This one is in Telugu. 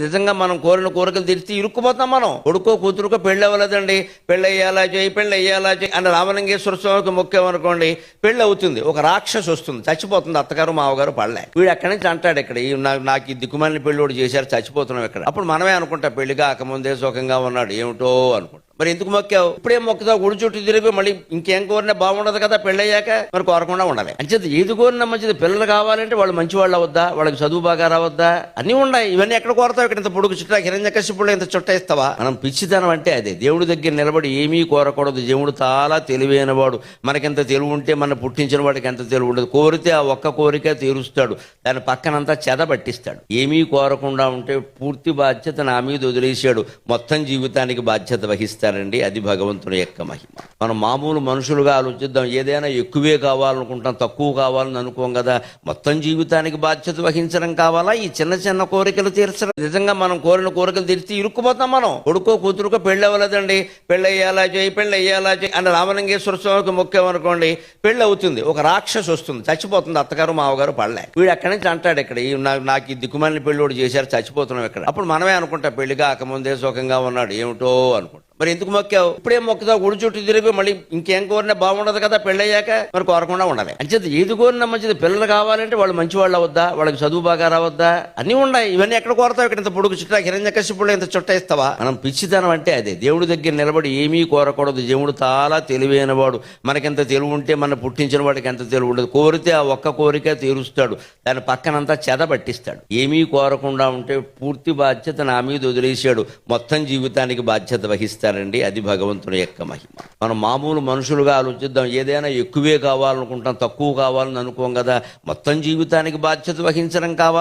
నిజంగా మనం కోరిన కోరికలు తీర్చి ఇరుక్కుపోతాం మనం. కొడుకో కూతురుకో పెళ్ళి అవ్వలేదండి. పెళ్ళి అయ్యేలా చేయి పెళ్ళి అయ్యేలా చేయి అని రామలింగేశ్వర స్వామికి అనుకోండి పెళ్ళి అవుతుంది. ఒక రాక్షసు వస్తుంది చచ్చిపోతుంది అత్తగారు మావగారు పడలే. వీడు ఎక్కడి నుంచి అంటాడు ఇక్కడ? ఈ నా- నాకు ఈ దిక్కుమాలిన పెళ్ళి చేశారు చచ్చిపోతున్నాం ఇక్కడ. అప్పుడు మనమే అనుకుంటా పెళ్ళి కాకముందే సుఖంగా ఉన్నాడు. ఏమిటో అనుకుంటా. మరి ఎందుకు మొక్కావు? ఇప్పుడే మొక్కుతావు గుడి చుట్టూ తిరిగి మళ్ళీ ఇంకేం కోరినా బాగుండదు కదా పెళ్ళయ్యాక మరి కోరకుండా ఉండాలి. అంచేది ఏది కోరినా మంచిది పిల్లలు కావాలంటే వాళ్ళు మంచి వాళ్ళు అవద్దా వాళ్ళకి చదువు బాగా రావద్దా? అన్నీ ఉన్నాయి. ఇవన్నీ ఎక్కడ కోరతావు? ఇక్కడ ఇంత పొడుగు చుట్టా హిరణ్యకశిపుడు ఇంత చుట్ట ఇస్తావా? మనం పిచ్చితనం అంటే అదే. దేవుడి దగ్గర నిలబడి ఏమీ కోరకూడదు. దేవుడు చాలా తెలివైన వాడు. మనకెంత తెలివి ఉంటే మన పుట్టించిన వాడికి ఎంత తెలివి ఉండదు. కోరితే ఆ ఒక్క కోరిక తీరుస్తాడు. దాని పక్కనంతా చెద పట్టిస్తాడు. ఏమీ కోరకుండా ఉంటే పూర్తి బాధ్యత నా మీద వదిలేశాడు. మొత్తం జీవితానికి బాధ్యత వహిస్తాడండి అది భగవంతుని యొక్క మహిమ. మనం మామూలు మనుషులుగా ఆలోచిద్దాం ఏదైనా ఎక్కువే కావాలనుకుంటాం తక్కువ కావాలని అనుకోం కదా మొత్తం జీవితానికి బాధ్యత వహించడం కావాలా? ఈ చిన్న చిన్న కోరికలు తీర్చడం. నిజంగా మనం కోరిన కోరికలు తీర్చి ఇరుక్కుపోతాం మనం. కొడుకో కూతురుకో పెళ్ళి అవ్వలేదండి పెళ్ళి అయ్యేలా చేయి పెళ్ళి అయ్యేలా చేయి అని రామలింగేశ్వర స్వామికి అనుకోండి పెళ్ళి అవుతుంది ఒక రాక్షసు వస్తుంది చచ్చిపోతుంది. అత్తగారు మామగారు పడలే. వీడు ఎక్కడి నుంచి అంటాడు ఇక్కడ? ఈ నా- నాకు ఈ దిక్కుమాలిన పెళ్ళి చేశారు చచ్చిపోతున్నాం ఇక్కడ. అప్పుడు మనమే అనుకుంటా పెళ్ళి కాకముందే సుఖంగా ఉన్నాడు. ఏమిటో అనుకుంటా. మరి ఎందుకు మొక్కావు? ఇప్పుడే మొక్కుతా గుడి చుట్టూ తిరిగి మళ్ళీ ఇంకేం కోరినా బాగుండదు కదా పెళ్ళయ్యాక మరి కోరకుండా ఉండాలి. అంచేది ఏది కోరినా మంచిది పిల్లలు కావాలంటే వాళ్ళు మంచి వాళ్ళు అవద్దా వాళ్ళకి చదువు బాగా రావద్దా? అన్నీ ఉన్నాయి. ఇవన్నీ ఎక్కడ కోరతావు? ఇక్కడ ఇంత పొడుగు చుట్టా హిరణ్యకశిపుడు ఇంత చుట్ట ఇస్తావా? మనం పిచ్చితనం అంటే అదే దేవుడి దగ్గర నిలబడి ఏమీ కోరకూడదు. దేవుడు చాలా తెలివైన వాడు. మనకెంత తెలివి ఉంటే మన పుట్టించిన వాడికి ఎంత తెలివి ఉండదు. కోరితే ఆ ఒక్క కోరిక తీరుస్తాడు. దాని పక్కనంతా చెద పట్టిస్తాడు. ఏమీ కోరకుండా ఉంటే పూర్తి బాధ్యత నా మీద వదిలేశాడు. మొత్తం జీవితానికి బాధ్యత చేస్తారండి అది భగవంతుని యొక్క మహిమ. మనం మామూలు మనుషులుగా ఆలోచిద్దాం ఏదైనా ఎక్కువే కావాలనుకుంటాం తక్కువ కావాలని అనుకోం కదా మొత్తం జీవితానికి బాధ్యత వహించడం కావాలి?